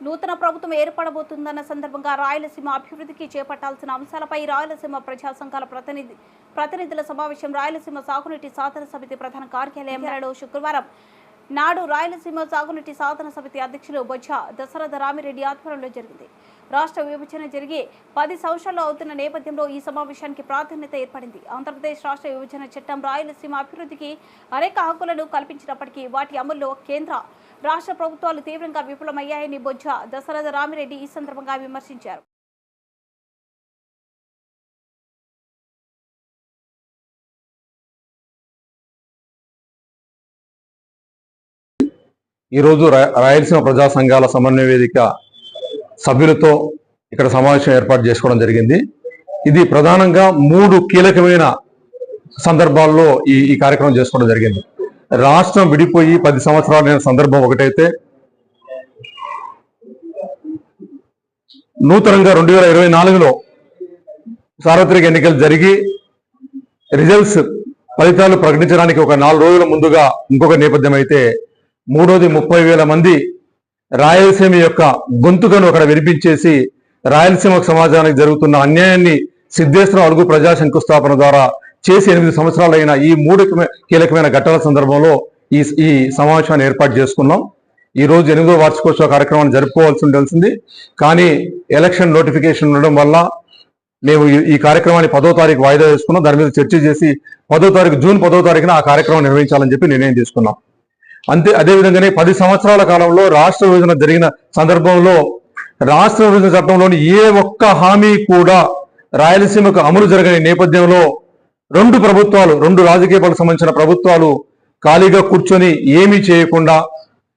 నూతన ప్రభుత్వం ఏర్పడబోతుందన్న సందర్భంగా రాయలసీమ అభివృద్ధికి చేపట్టాల్సిన అంశాలపై రాయలసీమ ప్రజా సంఘాల ప్రతినిధి ప్రతినిధుల సమావేశం రాయలసీమ సాగునీటి సాధన సమితి ప్రధాన కార్యాలయంలో శుక్రవారం నాడు రాయలసీమ సాగునీటి సాధన సమితి అధ్యక్షులు బొజ్జ దశరథ రామిరెడ్డి ఆధ్వర్యంలో జరిగింది. రాష్ట్ర విభజన జరిగి పది సంవత్సరాలు అవుతున్న నేపథ్యంలో ఈ సమావేశానికి ప్రాధాన్యత ఏర్పడింది. ఆంధ్రప్రదేశ్ రాష్ట్ర విభజన చట్టం రాయలసీమ అభివృద్ధికి అనేక హక్కులను కల్పించినప్పటికీ వాటి అమల్లో కేంద్ర రాష్ట్ర ప్రభుత్వాలు తీవ్రంగా విఫలమయ్యాయని బొజ్జ దశరథ రామిరెడ్డి ఈ సందర్భంగా విమర్శించారు. ఈరోజు రాయలసీమ ప్రజా సంఘాల సమన్వయ వేదిక సభ్యులతో ఇక్కడ సమావేశం ఏర్పాటు చేసుకోవడం జరిగింది. ఇది ప్రధానంగా మూడు కీలకమైన సందర్భాల్లో ఈ ఈ కార్యక్రమం చేసుకోవడం జరిగింది. రాష్ట్రం విడిపోయి పది సంవత్సరాలైన సందర్భం ఒకటైతే నూతనంగా రెండు వేల ఇరవై నాలుగులో సార్వత్రిక ఎన్నికలు జరిగి రిజల్ట్స్ ఫలితాలు ప్రకటించడానికి ఒక నాలుగు రోజుల ముందుగా ఇంకొక నేపథ్యం అయితే మూడోది ముప్పై వేల మంది రాయలసీమ యొక్క గొంతుకను అక్కడ వినిపించేసి రాయలసీమ సమాజానికి జరుగుతున్న అన్యాయాన్ని సిద్ధేశ్వరం అడుగు ప్రజా శంకుస్థాపన ద్వారా చేసి ఎనిమిది సంవత్సరాలైన ఈ మూడు కీలకమైన ఘట్టాల సందర్భంలో ఈ ఈ సమావేశాన్ని ఏర్పాటు చేసుకున్నాం. ఈ రోజు ఎనిమిదో వార్షికోత్సవ కార్యక్రమాన్ని జరుపుకోవాల్సి ఉండాల్సింది. కానీ ఎలక్షన్ నోటిఫికేషన్ ఉండడం వల్ల మేము ఈ- ఈ కార్యక్రమాన్ని పదో తారీఖు వాయిదా వేసుకున్నాం. దాని మీద చర్చ చేసి పదో తారీఖు జూన్ పదో తారీఖున ఆ కార్యక్రమం నిర్వహించాలని చెప్పి నిర్ణయం తీసుకున్నాం. అంతే అదే విధంగానే పది సంవత్సరాల కాలంలో రాష్ట్ర విభజన జరిగిన సందర్భంలో రాష్ట్ర విభజన చట్టంలోని ఏ ఒక్క హామీ కూడా రాయలసీమకు అమలు జరగని నేపథ్యంలో రెండు ప్రభుత్వాలు రెండు రాజకీయ పార్టీలకు సంబంధించిన ప్రభుత్వాలు ఖాళీగా కూర్చొని ఏమీ చేయకుండా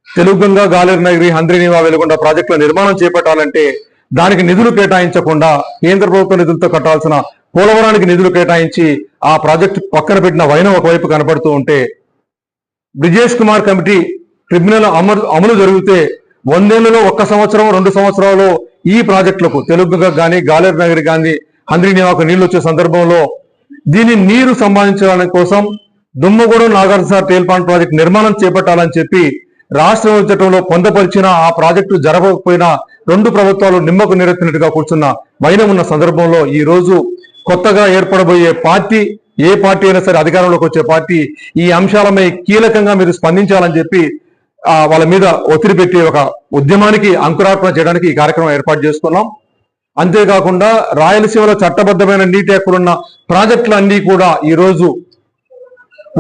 తెలుగుగంగా గాలేరు నగరి హంద్రీనివా వెలుగొండ ప్రాజెక్టుల నిర్మాణం చేపట్టాలంటే దానికి నిధులు కేటాయించకుండా కేంద్ర ప్రభుత్వ నిధులతో కట్టాల్సిన పోలవరానికి నిధులు కేటాయించి ఆ ప్రాజెక్టు పక్కన పెట్టిన వైనం ఒకవైపు కనపడుతూ ఉంటే బ్రిజేష్ కుమార్ కమిటీ ట్రిబ్యునల్ అమలు అమలు జరిగితే వందేళ్ళలో ఒక్క సంవత్సరం రెండు సంవత్సరాలు ఈ ప్రాజెక్టులకు తెలుగుగా కానీ గాలేరు నగరి కానీ హంద్రీనివాకు నీళ్ళు వచ్చే సందర్భంలో దీని నీరు సంపాదించడానికి కోసం దుమ్మగూడెం నాగార్జున తేల్పాన్ ప్రాజెక్ట్ నిర్మాణం చేపట్టాలని చెప్పి రాష్ట్ర చట్టంలో పొందపరిచిన ఆ ప్రాజెక్టు జరగకపోయినా రెండు ప్రభుత్వాలు నిమ్మకు నిరెత్తినట్టుగా కూర్చున్న వైనం ఉన్న సందర్భంలో ఈ రోజు కొత్తగా ఏర్పడబోయే పార్టీ ఏ పార్టీ అయినా సరే అధికారంలోకి వచ్చే పార్టీ ఈ అంశాలపై కీలకంగా మీరు స్పందించాలని చెప్పి వాళ్ళ మీద ఒత్తిడి పెట్టి ఒక ఉద్యమానికి అంకురార్పణ చేయడానికి ఈ కార్యక్రమం ఏర్పాటు చేసుకున్నాం. అంతేకాకుండా రాయలసీమలో చట్టబద్ధమైన నీటి హక్కులున్న ప్రాజెక్టులన్నీ కూడా ఈరోజు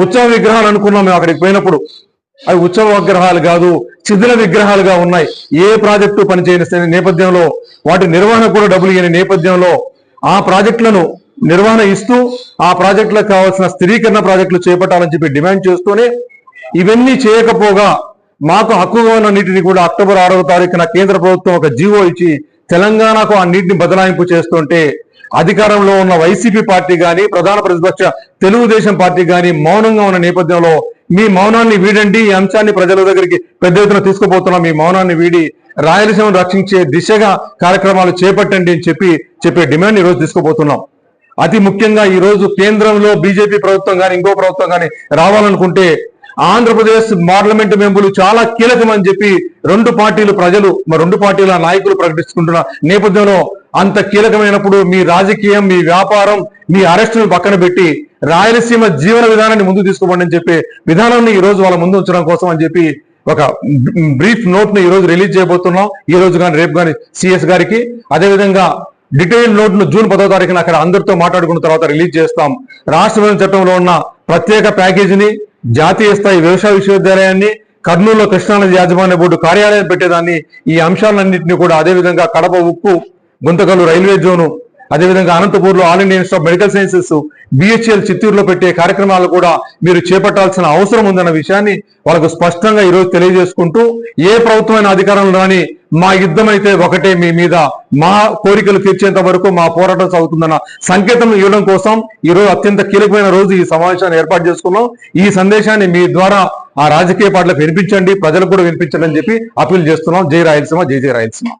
ఉత్సవ విగ్రహాలు అనుకున్నాం మేము అక్కడికి పోయినప్పుడు. అవి ఉత్సవ విగ్రహాలు కాదు శిథిల విగ్రహాలుగా ఉన్నాయి. ఏ ప్రాజెక్టు పనిచేయని నేపథ్యంలో వాటి నిర్వహణ కూడా డబ్బులు ఇవ్వని నేపథ్యంలో ఆ ప్రాజెక్టులను నిర్వహణ ఇస్తూ ఆ ప్రాజెక్టులకు కావాల్సిన స్థిరీకరణ ప్రాజెక్టులు చేపట్టాలని చెప్పి డిమాండ్ చేస్తూనే ఇవన్నీ చేయకపోగా మాకు హక్కుగా ఉన్న నీటిని కూడా అక్టోబర్ ఆరవ తారీఖున కేంద్ర ప్రభుత్వం ఒక జీవో ఇచ్చి తెలంగాణకు ఆ నీటిని బదలాయింపు చేస్తుంటే అధికారంలో ఉన్న వైసీపీ పార్టీ గాని ప్రధాన ప్రతిపక్ష తెలుగుదేశం పార్టీ గాని మౌనంగా ఉన్న నేపథ్యంలో మీ మౌనాన్ని వీడండి ఈ అంశాన్ని ప్రజల దగ్గరికి పెద్ద ఎత్తున తీసుకుపోతున్నా మీ మౌనాన్ని వీడి రాయలసీమను రక్షించే దిశగా కార్యక్రమాలు చేపట్టండి అని చెప్పి చెప్పే డిమాండ్ ఈ రోజు తీసుకుపోతున్నాం. అతి ముఖ్యంగా ఈ రోజు కేంద్రంలో బీజేపీ ప్రభుత్వం కానీ ఇంకో ప్రభుత్వం కానీ రావాలనుకుంటే ఆంధ్రప్రదేశ్ పార్లమెంటు మెంబర్లు చాలా కీలకమని చెప్పి రెండు పార్టీలు ప్రజలు రెండు పార్టీల నాయకులు ప్రకటించుకుంటున్న నేపథ్యంలో అంత కీలకమైనప్పుడు మీ రాజకీయం మీ వ్యాపారం మీ అరెస్టును పక్కన పెట్టి రాయలసీమ జీవన విధానాన్ని ముందు తీసుకోండి అని చెప్పి విధానాన్ని ఈ రోజు వాళ్ళ ముందు ఉంచడం కోసం అని చెప్పి ఒక బ్రీఫ్ నోట్ను ఈ రోజు రిలీజ్ చేయబోతున్నాం. ఈ రోజు కానీ రేపు కానీ సిఎస్ గారికి. అదేవిధంగా డీటెయిల్ నోట్ను జూన్ పదో తారీఖున అక్కడ అందరితో మాట్లాడుకున్న తర్వాత రిలీజ్ చేస్తాం. రాష్ట్ర చట్టంలో ఉన్న ప్రత్యేక ప్యాకేజీని జాతీయ స్థాయి వ్యవసాయ విశ్వవిద్యాలయాన్ని కర్నూలులో కృష్ణానది యాజమాన్య బోర్డు కార్యాలయం పెట్టేదాన్ని. ఈ అంశాలన్నింటినీ కూడా అదేవిధంగా కడప ఉక్కు గుంతకల్లు రైల్వే జోను అదేవిధంగా అనంతపూర్లో all India institute of medical sciences BHEL చిత్తూరులో పెట్టే కార్యక్రమాలు కూడా మీరు చేపట్టాల్సిన అవసరం ఉందన్న విషయాన్ని వాళ్ళకు స్పష్టంగా ఈరోజు తెలియజేసుకుంటూ ఏ ప్రభుత్వమైన అధికారంలో రాని మా యుద్ధం అయితే ఒకటే మీ మీద మా కోరికలు తీర్చేంత వరకు మా పోరాటం సాగుతుందన్న సంకేతం ఇవ్వడం కోసం ఈరోజు అత్యంత కీలకమైన రోజు ఈ సమావేశాన్ని ఏర్పాటు చేసుకున్నాం. ఈ సందేశాన్ని మీ ద్వారా ఆ రాజకీయ పార్టీలకు వినిపించండి ప్రజలకు కూడా వినిపించండి అని చెప్పి అప్పీల్ చేస్తున్నాం. జై రాయలసీమ జై జై రాయలసీమ.